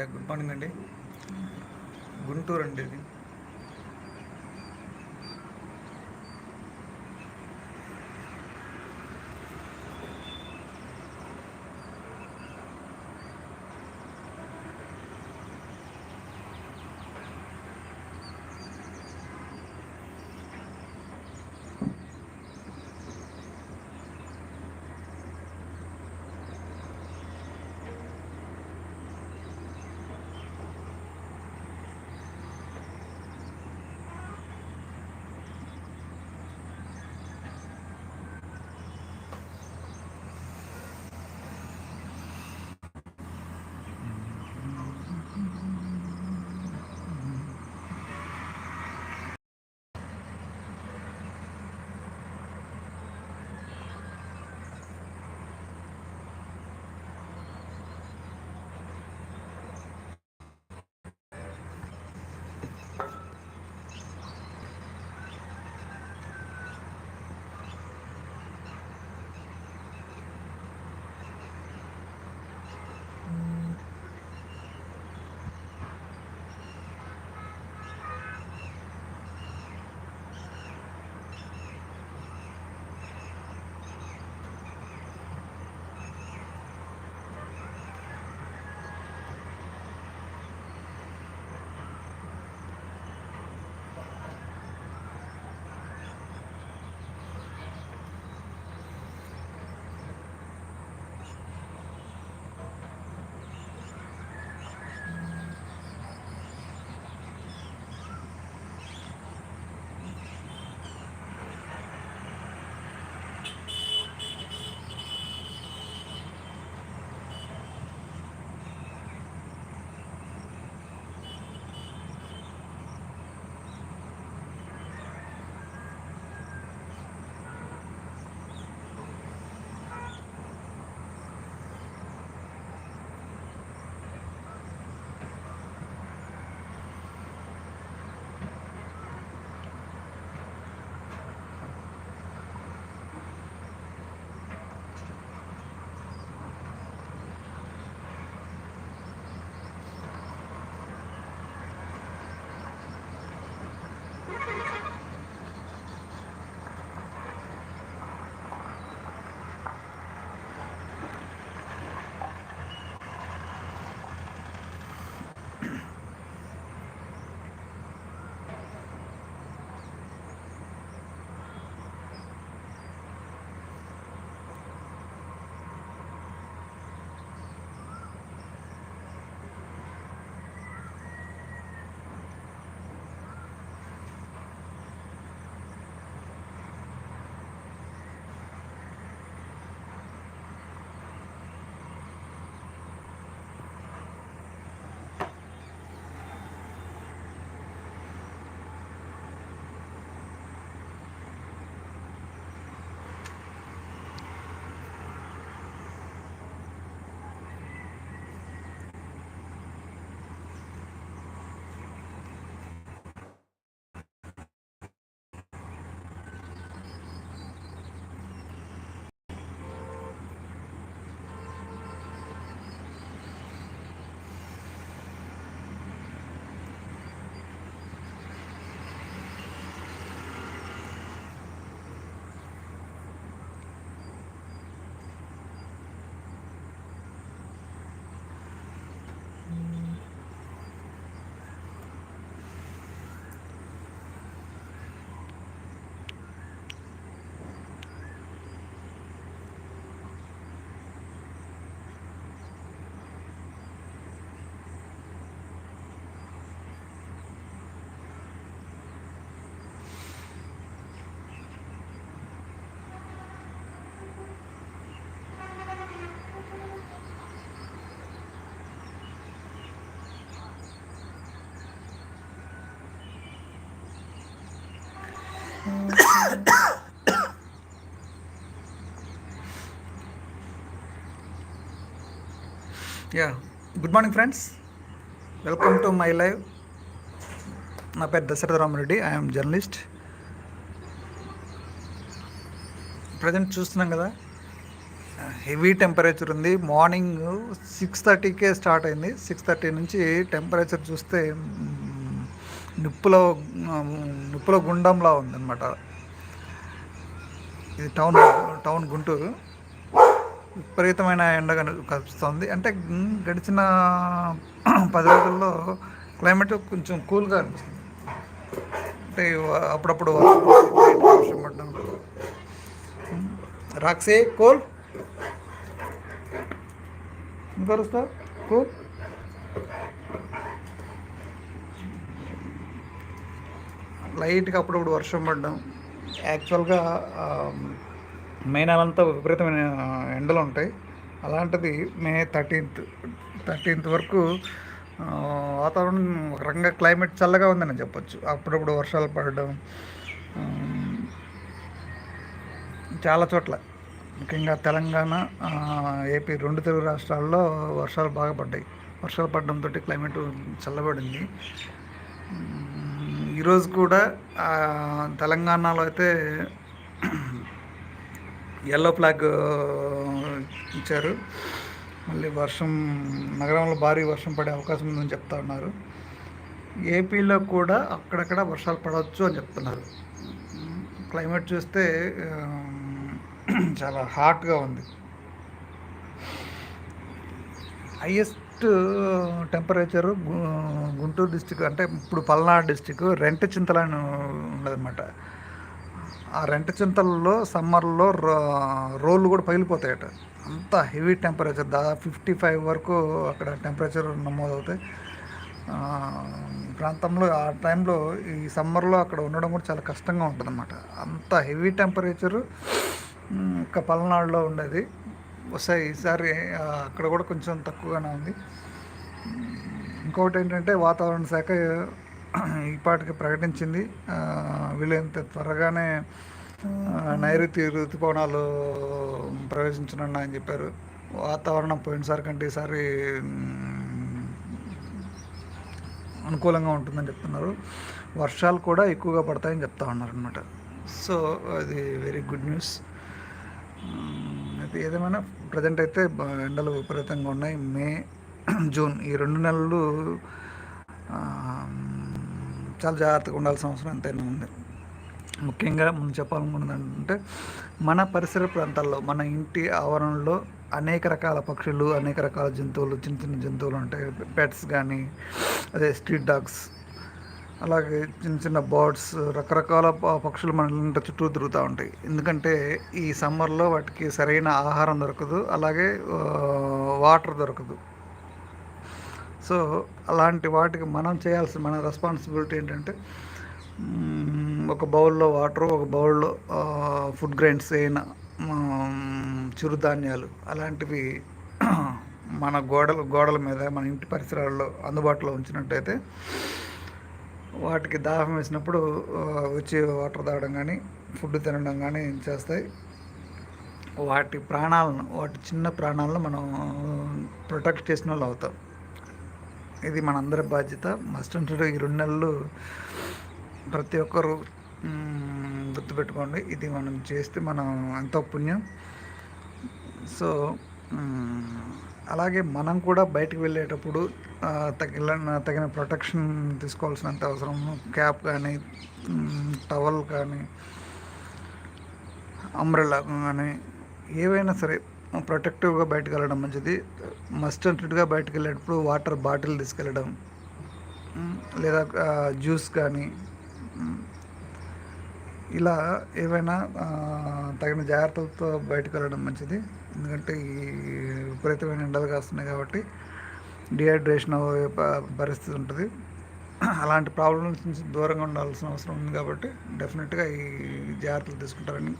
Good morning అండి. గుంటూరు అండి ఇది. Yeah good morning friends welcome to my live నా పేరు Dasharatha Ramareddy I'm journalist present చూస్తున్నాం కదా. హెవీ టెంపరేచర్ ఉంది. మార్నింగ్ సిక్స్ థర్టీకే స్టార్ట్ అయింది. సిక్స్ థర్టీ నుంచి టెంపరేచర్ చూస్తే నిప్పులో మ్, నిప్పులో గుండంలా ఉందన్నమాట. ఇది టౌన్ టౌన్ గుంటూరు. విపరీతమైన ఎండ కనిపిస్తుంది అంటే గడిచిన పది రోజుల్లో క్లైమేట్ కొంచెం కూల్గా అనిపిస్తుంది. అంటే అప్పుడప్పుడు వర్షం పడడం. రాక్సే కూల్? ఇంకా కూల్ లైట్గా అప్పుడప్పుడు వర్షం పడడం. యాక్చువల్గా మే నెలంతా విపరీతమైన ఎండలు ఉంటాయి. అలాంటిది మే థర్టీన్త్ థర్టీన్త్ వరకు వాతావరణం ఒక రకంగా క్లైమేట్ చల్లగా ఉందని చెప్పొచ్చు. అప్పుడప్పుడు వర్షాలు పడడం చాలా చోట్ల. ముఖ్యంగా తెలంగాణ ఏపీ రెండు తెలుగు రాష్ట్రాల్లో వర్షాలు బాగా పడ్డాయి. వర్షాలు పడడంతో క్లైమేట్ చల్లబడింది. ఈరోజు కూడా తెలంగాణలో అయితే ఎల్లో ఫ్లాగ్ uh, ఇచ్చారు. మళ్ళీ వర్షం నగరంలో భారీ వర్షం పడే అవకాశం ఉందని చెప్తా ఉన్నారు. ఏపీలో కూడా అక్కడక్కడ వర్షాలు పడవచ్చు అని చెప్తున్నారు. క్లైమేట్ చూస్తే చాలా హాట్గా ఉంది. హైయెస్ట్ టెంపరేచర్ గుంటూరు డిస్టిక్ అంటే ఇప్పుడు పల్నాడు డిస్టిక్ రెంట చింతలని ఉండదన్నమాట ఆ రెంట చింతల్లో సమ్మర్లో రోళ్ళు కూడా పగిలిపోతాయట. అంత హెవీ టెంపరేచర్. దాదాపు ఫిఫ్టీ ఫైవ్ వరకు అక్కడ టెంపరేచర్ నమోదవుతాయి. ప్రాంతంలో ఆ టైంలో ఈ సమ్మర్లో అక్కడ ఉండడం కూడా చాలా కష్టంగా ఉంటుందన్నమాట. అంత హెవీ టెంపరేచరు ఇంకా పల్నాడులో ఉండేది. వస్తాయి ఈసారి అక్కడ కూడా కొంచెం తక్కువగానే ఉంది. ఇంకొకటి ఏంటంటే వాతావరణ శాఖ ఈ పాటికి ప్రకటించింది. వీలైనంత త్వరగానే నైరుతి ఋతుపవనాలు ప్రవేశించనున్నాయని చెప్పారు. వాతావరణం పోయినసారి కంటే ఈసారి అనుకూలంగా ఉంటుందని చెప్తున్నారు. వర్షాలు కూడా ఎక్కువగా పడతాయని చెప్తా ఉన్నారు అనమాట సో అది వెరీ గుడ్ న్యూస్ అయితే ఏదేమైనా ప్రజెంట్ అయితే ఎండలు విపరీతంగా ఉన్నాయి. మే జూన్ ఈ రెండు నెలలు చాలా జాగ్రత్తగా ఉండాల్సిన అవసరం ఎంతైనా ఉంది. ముఖ్యంగా మనం చెప్పాలనుకున్నది అంటే మన పరిసర ప్రాంతాల్లో మన ఇంటి ఆవరణలో అనేక రకాల పక్షులు అనేక రకాల జంతువులు చిన్న చిన్న జంతువులు ఉంటాయి. పెట్స్ కానీ అదే స్ట్రీట్ డాగ్స్ అలాగే చిన్న చిన్న బర్డ్స్ రకరకాల పక్షులు మన ఇంట చుట్టూ తిరుగుతూ ఉంటాయి. ఎందుకంటే ఈ సమ్మర్లో వాటికి సరైన ఆహారం దొరకదు. అలాగే వాటర్ దొరకదు. సో అలాంటి వాటికి మనం చేయాల్సిన మన రెస్పాన్సిబిలిటీ ఏంటంటే ఒక బౌల్లో వాటర్ ఒక బౌల్లో ఫుడ్ గ్రైన్స్ అయిన చిరుధాన్యాలు అలాంటివి మన గోడలు గోడల మీద మన ఇంటి పరిసరాల్లో అందుబాటులో ఉంచినట్టయితే వాటికి దాహం వేసినప్పుడు వచ్చి వాటర్ తాగడం కానీ ఫుడ్ తినడం కానీ చేస్తాయి. వాటి ప్రాణాలను వాటి చిన్న ప్రాణాలను మనం ప్రొటెక్ట్ చేసిన వాళ్ళు అవుతాం. ఇది మనందరి బాధ్యత. మస్ట్ అంటారు ఈ రెండు నెలలు ప్రతి ఒక్కరు గుర్తుపెట్టుకోండి. ఇది మనం చేస్తే మనం ఎంతో పుణ్యం. సో అలాగే మనం కూడా బయటకు వెళ్ళేటప్పుడు తగిన తగిన ప్రొటెక్షన్ తీసుకోవాల్సినంత అవసరం. క్యాప్ కానీ టవల్ కానీ అంబ్రెల్లా కానీ ఏవైనా సరే ప్రొటెక్టివ్గా బయటకు వెళ్ళడం మంచిది. మస్ట్ అంటెడ్గా బయటకు వెళ్ళేటప్పుడు వాటర్ బాటిల్ తీసుకెళ్ళడం లేదా జ్యూస్ కానీ ఇలా ఏవైనా తగిన జాగ్రత్తలతో బయటకు వెళ్ళడం మంచిది. ఎందుకంటే ఈ విపరీతమైన ఎండలు కాస్తున్నాయి కాబట్టి డిహైడ్రేషన్ అయ్యే పరిస్థితి ఉంటుంది. అలాంటి ప్రాబ్లమ్స్ నుంచి దూరంగా ఉండాల్సిన అవసరం ఉంది కాబట్టి డెఫినెట్గా ఈ జాగ్రత్తలు తీసుకుంటారని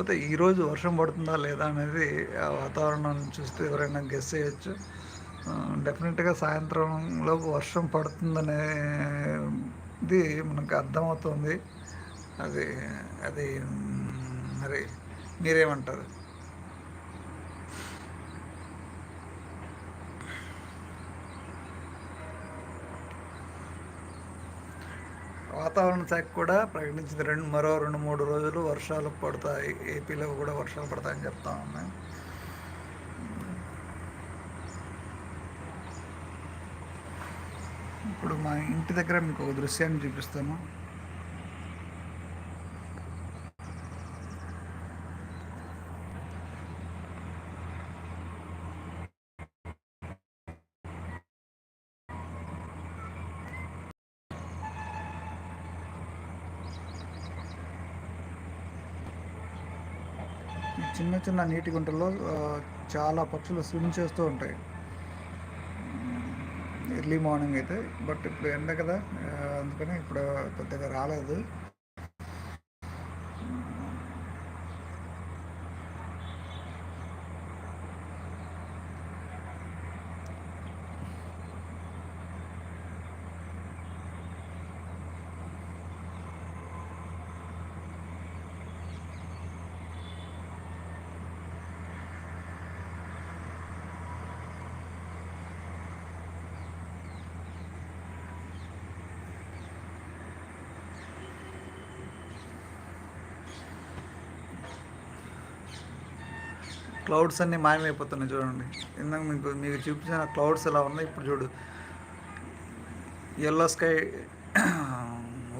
కాకపోతే ఈరోజు వర్షం పడుతుందా లేదా అనేది ఆ వాతావరణాన్ని చూస్తే ఎవరైనా గెస్ చేయొచ్చు. డెఫినెట్గా సాయంత్రంలో వర్షం పడుతుందనేది మనకు అర్థమవుతుంది. అది అది మరి మీరేమంటారు? వాతావరణ శాఖ కూడా ప్రకటించింది. రెండు మరో రెండు మూడు రోజులు వర్షాలు పడతాయి. ఏపీలో కూడా వర్షాలు పడతాయని చెప్తా ఉన్నాయి ఇప్పుడు మా ఇంటి దగ్గర మీకు ఒక దృశ్యాన్ని చూపిస్తాను. చిన్న నీటి గుంటల్లో చాలా పక్షులు స్విమ్ చేస్తూ ఉంటాయి. ఎర్లీ మార్నింగ్ అయితే బట్ ఇప్పుడు ఎండ కదా అందుకని ఇప్పుడు పెద్దగా రాలేదు. క్లౌడ్స్ అన్నీ మాయమైపోతున్నాయి చూడండి. ఇందాక మీకు మీకు చూపించిన క్లౌడ్స్ ఎలా ఉన్నాయి ఇప్పుడు చూడు. ఎల్లో స్కై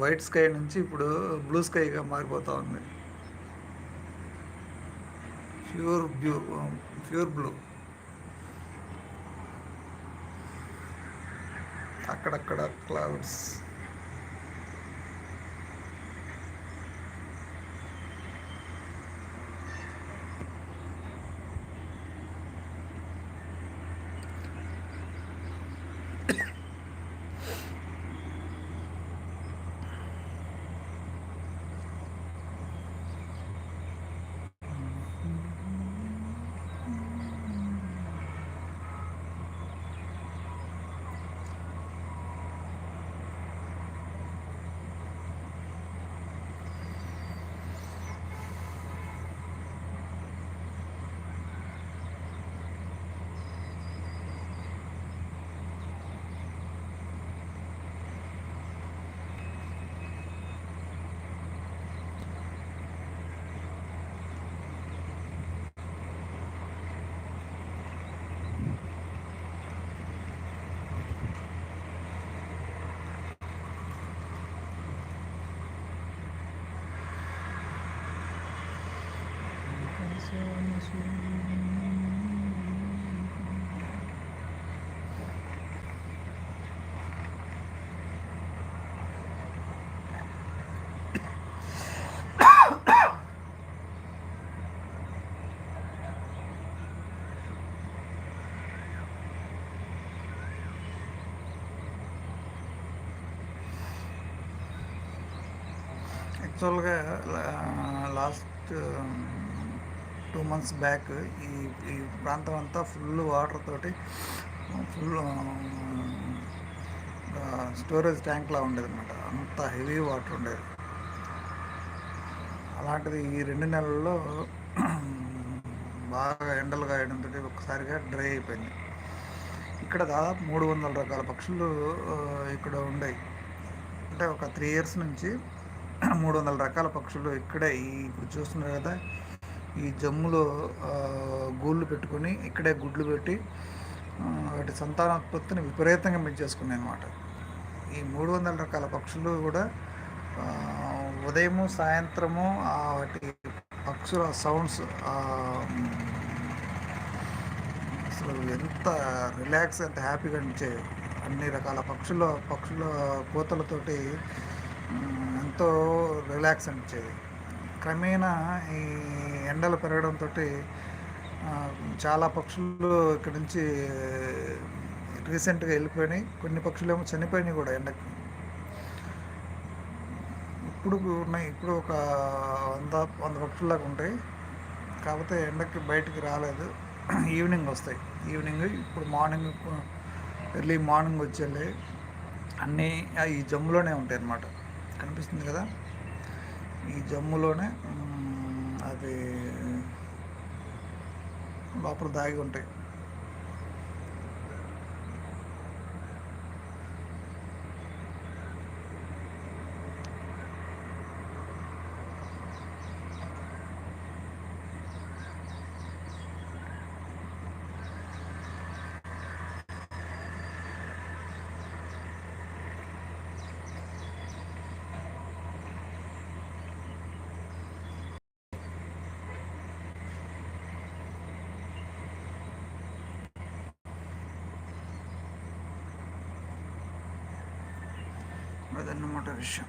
వైట్ స్కై నుంచి ఇప్పుడు బ్లూ స్కైగా మారిపోతూ ఉంది. ప్యూర్ బ్లూ ప్యూర్ బ్లూ అక్కడక్కడ క్లౌడ్స్ యాక్చువల్గా లాస్ట్ టూ మంత్స్ బ్యాక్ ఈ ఈ ప్రాంతం అంతా ఫుల్ వాటర్ తోటి ఫుల్ స్టోరేజ్ ట్యాంక్లా ఉండేది అనమాట అంత హెవీ వాటర్ ఉండేది. అలాంటిది ఈ రెండు నెలల్లో బాగా ఎండలు కాయడంతో ఒక్కసారిగా డ్రై అయిపోయింది. ఇక్కడ దాదాపు మూడు వందల రకాల పక్షులు ఇక్కడ ఉండేవి అంటే ఒక త్రీ ఇయర్స్ నుంచి మూడు వందల రకాల పక్షులు ఇక్కడే ఈ ఇప్పుడు చూస్తున్నారు కదా ఈ జమ్ములో గూళ్ళు పెట్టుకొని ఇక్కడే గుడ్లు పెట్టి వాటి సంతానోత్పత్తిని విపరీతంగా పెంచేసుకున్నాయి అన్నమాట ఈ మూడు వందల రకాల పక్షులు కూడా ఉదయము సాయంత్రము వాటి పక్షుల సౌండ్స్ అసలు ఎంత రిలాక్స్ ఎంత హ్యాపీగా అనిపించే అన్ని రకాల పక్షుల పక్షుల కోతలతోటి ఎంతో రిలాక్స్ అనిపించేది. క్రమేణా ఈ ఎండలు పెరగడంతో చాలా పక్షులు ఇక్కడ నుంచి రీసెంట్గా వెళ్ళిపోయినాయి. కొన్ని పక్షులు ఏమో చనిపోయినాయి కూడా ఎండకి. ఇప్పుడు ఉన్నాయి. ఇప్పుడు ఒక వంద వంద పక్షుల్లాగా ఉంటాయి. కాకపోతే ఎండకి బయటికి రాలేదు. ఈవినింగ్ వస్తాయి. ఈవినింగ్ ఇప్పుడు మార్నింగ్ ఎర్లీ మార్నింగ్ వచ్చేళ్ళి. అన్నీ ఆ ఈ జమ్ములోనే ఉంటాయి అన్నమాట కనిపిస్తుంది కదా. ఈ జమ్ములోనే అది లోపల దాగి ఉంటాయి. എന്നതാണ് പ്രധാനമായിട്ട് വിഷയം